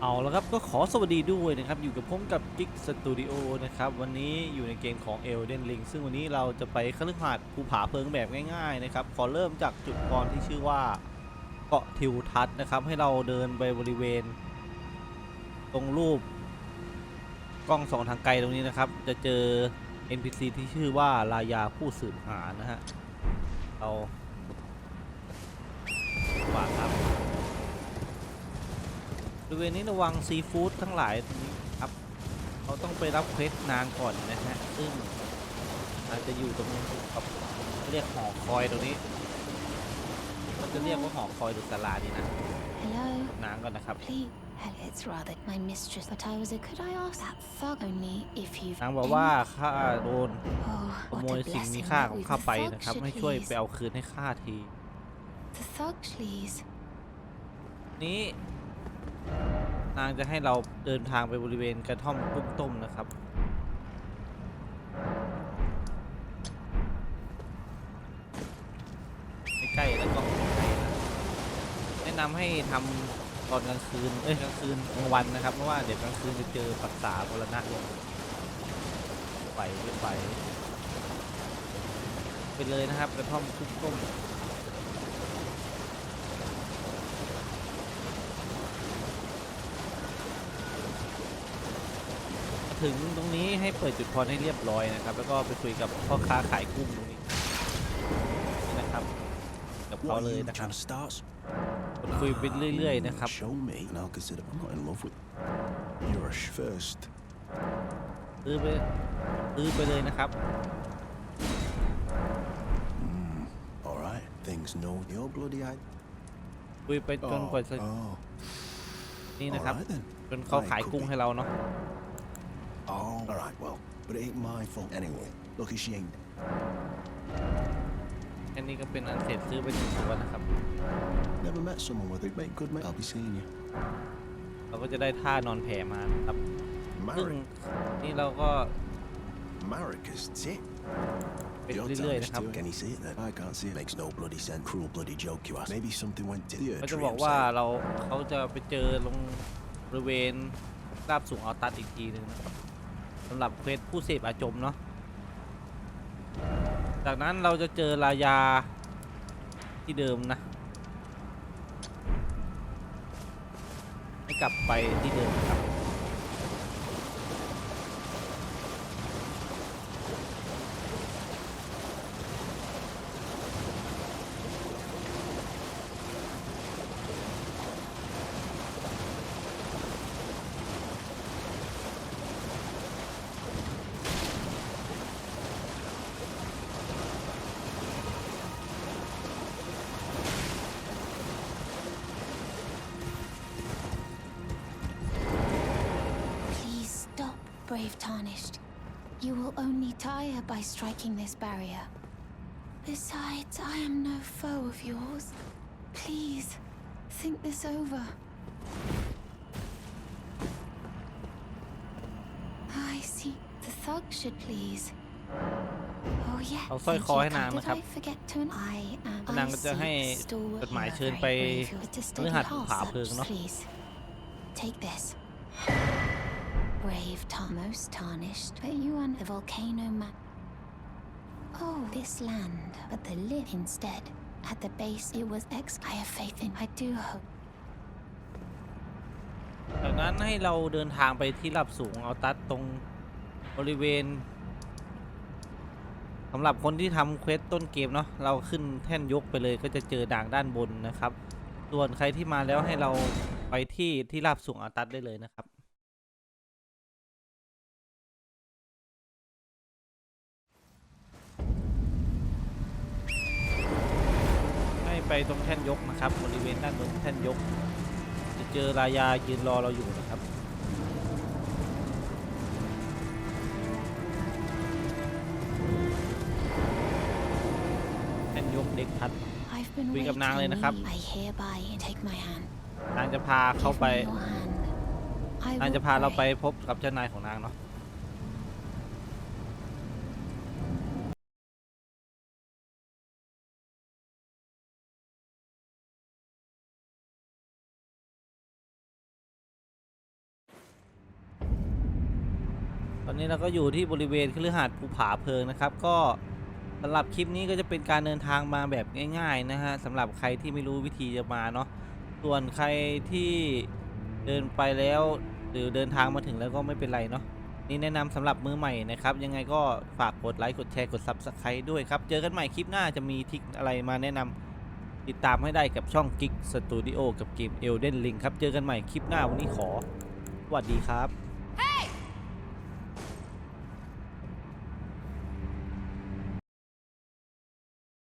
เอาแล้วครับก็ขอสวัสดีด้วยนะครับ อยู่กับผมกับกิ๊กสตูดิโอนะครับ วันนี้อยู่ในเกมของ Elden Ring ซึ่งวันนี้เราจะไปคฤหาสน์ภูผาเพิงแบบง่าย ๆ นะครับ ขอเริ่มจากจุดกรที่ชื่อว่าเกาะทิวทัศน์นะครับ ให้เราเดินไปบริเวณ ตรงรูป กล้องสองทางไกลตรงนี้นะครับ จะเจอ NPC ที่ชื่อว่าลายาผู้สืบหานะฮะเราฝากครับ ริเวณนี้ระวังซีฟู้ดทั้งหลายตรงนี้ครับเราต้องไปรับเควสนางก่อนนะฮะซึ่งอาจจะอยู่ตรงกับเรียกหอคอยตรงนี้ มันจะเรียกว่าหอคอยหรือศาลาดีนะ Hello, นางก่อนนะครับ please. Hell, It's rather my mistress, but I was a. Could I ask that thug only if you've. นางบอกว่าข้าโดน Oh, ข what โมย a สิ่งมี blessing ค่า that ของ we've ข้า the ไป thug นะครับ should ให้ช่วย please. ไปเอาคืนให้ข้าที The thug, please. นี้ นางจะให้เราเดินทางไปบริเวณกระท่อมกุ้งต้มนะครับ ใกล้ๆแล้วก็ใกล้นะแนะนำให้ทำตอนกลางคืน เอ้ยกลางคืนกลางวันนะครับ เพราะว่าเดี๋ยวกลางคืนจะเจอปักษาบรณะลงไปไม่ไปไปเลยนะครับกระท่อมกุ้งต้ม ถึงตรงนี้ให้เปิดจุดพรให้เรียบร้อยนะครับ แล้วก็ไปคุยกับพ่อค้าขายกุ้งตรงนี้นี่นะครับกับเขา What เล are ย you นะครับ trying to start? กดคุยไปเรื่อยๆนะครับ Show me, and I'll consider I'm not in love with. You're a sh- first. ซื้อไปซื้อไปเลยนะครับ All right, things know your bloody eye. คุยไปจนกว่าจะ oh, นี่ all นะครับ right then. จนเขาขายกุ้งให้เราเนาะ Oh, all right, well, but it ain't my fault anyway. Lucky she ain't. แค่นี้ก็เป็นอันเสร็จซื้อไปถึงตัวนะครับ Never met someone with it. Make good mate. I'll be seeing you. เราก็จะได้ท่านอนแผ่มานะครับซึ่ง Marek, นี่เราก็ Marek is tit. ไป Your เรื่อย time ๆ is นะครับ too. Can you see it then? I can't see it. Makes no bloody sense. Cruel bloody joke you ask. Maybe something went to the เขา earth จะ tree. บอก I'm ว่า saying. เราเขาจะไปเจอลงบริเวณราบสูงอัลตัสอีกทีหนึ่งนะครับ สำหรับเควสผู้เสพอาจมเนาะจากนั้นเราจะเจอรายาที่เดิมนะ ให้กลับไปที่เดิมครับ stop, brave tarnished. You will only tire by striking this barrier. Besides, I am no foe of yours. Please, think this over. I see. The thug should please. Oh yeah. เอาสร้อย thank คอ you. ให้นาง Did นะครับ I forget to? I am. นาง I ก็จะ see. ให้ Stalwart จดหมาย hero, เชิญ very ไป brave. With a พ steady ฤหัส heart, ผาเพลิง such, เนาะ please. Take this. Brave Tom, most tarnished, but you and the volcano man. Oh, this land, but the lid instead. At the base, it was ex. I have faith in. I do hope. จากนั้นให้เราเดินทางไปที่ระดับสูงเอัลตัสตรงบริเวณสำหรับคนที่ทำเควสต้นเกมเนาะเราขึ้นแท่นยกไปเลยก็จะเจอด่างด้านบนนะครับ ส่วนใครที่มาแล้วให้เราไปที่ที่ราบสูงอัลตัสได้เลยนะครับ ให้ไปตรงแท่นยกนะครับ บริเวณด้านบนแท่นยก จะเจอรายายืนรอเราอยู่นะครับแท่นยกเด็กพัด I've been คุย waiting. กับนางเลยนะครับ I hereby take my hand. นางจะพาเข้า Give ไป me your hand. I นาง will จะพาเราไป pray. พบกับเจ้านายของนางเนาะ อนนี้เราก็อยู่ที่บริเวณคฤหาสน์ภูผาเพลิงนะครับ ก็สำหรับคลิปนี้ก็จะเป็นการเดินทางมาแบบง่าย ๆ นะฮะสำหรับใครที่ไม่รู้วิธีจะมาเนาะส่วนใครที่เดินไปแล้วหรือเดินทางมาถึงแล้วก็ไม่เป็นไรเนาะนี่แนะนำสำหรับมือใหม่นะครับ ยังไงก็ฝากกดไลค์กดแชร์กด Subscribe ด้วยครับ เจอกันใหม่คลิปหน้าจะมีทิกอะไรมาแนะนำติดตามให้ได้กับช่อง Geek Studio กับเกม Elden Ring ครับ เจอกันใหม่คลิปหน้าวันนี้ขอสวัสดีครับ